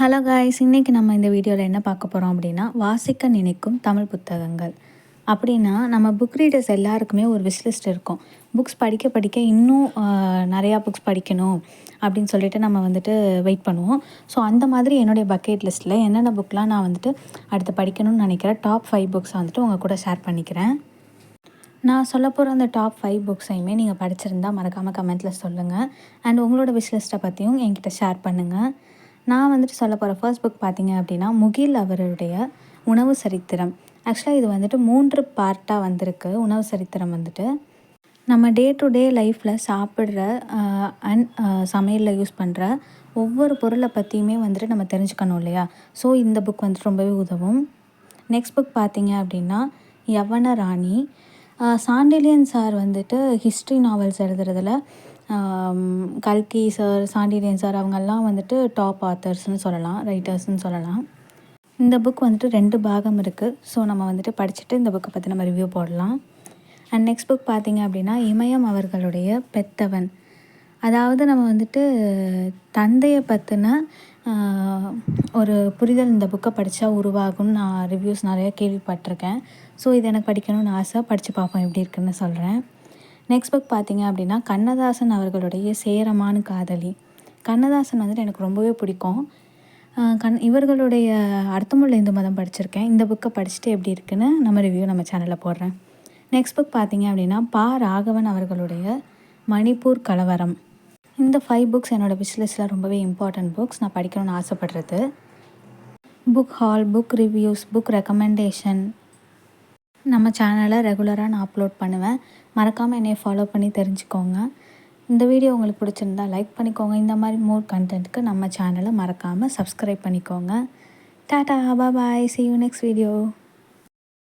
Hello guys இன்றைக்கி நம்ம இந்த வீடியோவில் என்ன பார்க்க போகிறோம் அப்படின்னா வாசிக்க நினைக்கும் தமிழ் புத்தகங்கள். அப்படின்னா நம்ம புக் ரீடர்ஸ் எல்லாருக்குமே ஒரு விஷ்லிஸ்ட் இருக்கும். புக்ஸ் படிக்க படிக்க இன்னும் நிறையா புக்ஸ் படிக்கணும் அப்படின்னு சொல்லிட்டு நம்ம வந்துட்டு வெயிட் பண்ணுவோம். ஸோ அந்த மாதிரி என்னுடைய பக்கெட் லிஸ்ட்டில் என்னென்ன புக்லாம் நான் வந்துட்டு அடுத்து படிக்கணும்னு நினைக்கிற டாப் ஃபைவ் புக்ஸை வந்துட்டு உங்கள் கூட ஷேர் பண்ணிக்கிறேன். நான் சொல்ல போகிற அந்த டாப் ஃபைவ் புக்ஸையுமே நீங்கள் படிச்சிருந்தா மறக்காமல் கமெண்ட்டில் சொல்லுங்கள் அண்ட் உங்களோட விஷ்லிஸ்ட்டை பற்றியும் என்கிட்ட ஷேர் பண்ணுங்கள் நான் வந்துட்டு சொல்ல போகிற ஃபர்ஸ்ட் புக் பார்த்தீங்க அப்படின்னா முகில் அவருடைய உணவு சரித்திரம். ஆக்சுவலாக இது வந்துட்டு மூன்று பார்ட்டாக வந்திருக்கு. உணவு சரித்திரம் வந்துட்டு. நம்ம டே டு டே லைஃப்பில் சாப்பிட்ற அண்ட் சமையலில் யூஸ் பண்ணுற ஒவ்வொரு பொருளை பற்றியுமே வந்துட்டு நம்ம தெரிஞ்சுக்கணும் இல்லையா? ஸோ இந்த புக் வந்துட்டு ரொம்பவே உதவும். நெக்ஸ்ட் புக் பார்த்தீங்க அப்படின்னா யவன ராணி. சாண்டிலியன் சார் வந்துட்டு ஹிஸ்ட்ரி நாவல்ஸ் எழுதுறதுல கல்கி சார் சாண்டிரியன் சார் அவங்கெல்லாம் வந்துட்டு டாப் ஆத்தர்ஸ்னு சொல்லலாம் ரைட்டர்ஸ்னு சொல்லலாம். இந்த புக் வந்துட்டு ரெண்டு பாகம் இருக்குது ஸோ நம்ம வந்துட்டு படிச்சுட்டு இந்த புக்கை பற்றி நம்ம ரிவ்யூ போடலாம். அண்ட் நெக்ஸ்ட் புக் பார்த்திங்க அப்படின்னா இமயம் அவர்களுடைய பெத்தவன். அதாவது நம்ம வந்துட்டு தந்தையை பற்றின ஒரு புரிதல் இந்த புக்கை படித்தா உருவாகும்னு நான் ரிவ்யூஸ் நிறைய கேள்விப்பட்டிருக்கேன். ஸோ இது எனக்கு படிக்கணும்னு ஆசை. படித்து பார்ப்போம் எப்படி இருக்குன்னு சொல்கிறேன் நெக்ஸ்ட் புக் பார்த்திங்க அப்படின்னா கண்ணதாசன் அவர்களுடைய சேரமான காதலி. கண்ணதாசன் வந்துட்டு எனக்கு ரொம்பவே பிடிக்கும். கண் இவர்களுடைய அர்த்தமுள்ள இந்து மதம் படிச்சிருக்கேன். இந்த புக்கை படிச்சுட்டு எப்படி இருக்குன்னு நம்ம ரிவ்யூ நம்ம சேனலில் போடுறேன். நெக்ஸ்ட் புக் பார்த்திங்க அப்படின்னா பா. ராகவன் அவர்களுடைய மணிப்பூர் கலவரம். இந்த ஃபைவ் புக்ஸ் என்னோடய விஷ்லிஸ்ட்டில் ரொம்பவே இம்பார்ட்டண்ட் புக்ஸ் நான் படிக்கணும்னு ஆசைப்படுறது. Book haul book reviews book recommendation நம்ம சேனலை ரெகுலராக நான் அப்லோட் பண்ணுவேன். மறக்காமல் என்னை ஃபாலோ பண்ணி தெரிஞ்சுக்கோங்க. இந்த வீடியோ உங்களுக்கு பிடிச்சிருந்தா லைக் பண்ணிக்கோங்க. இந்த மாதிரி மோர் கண்டென்ட்டுக்கு நம்ம சேனலை மறக்காமல் சப்ஸ்கிரைப் பண்ணிக்கோங்க. Tata bye see you next video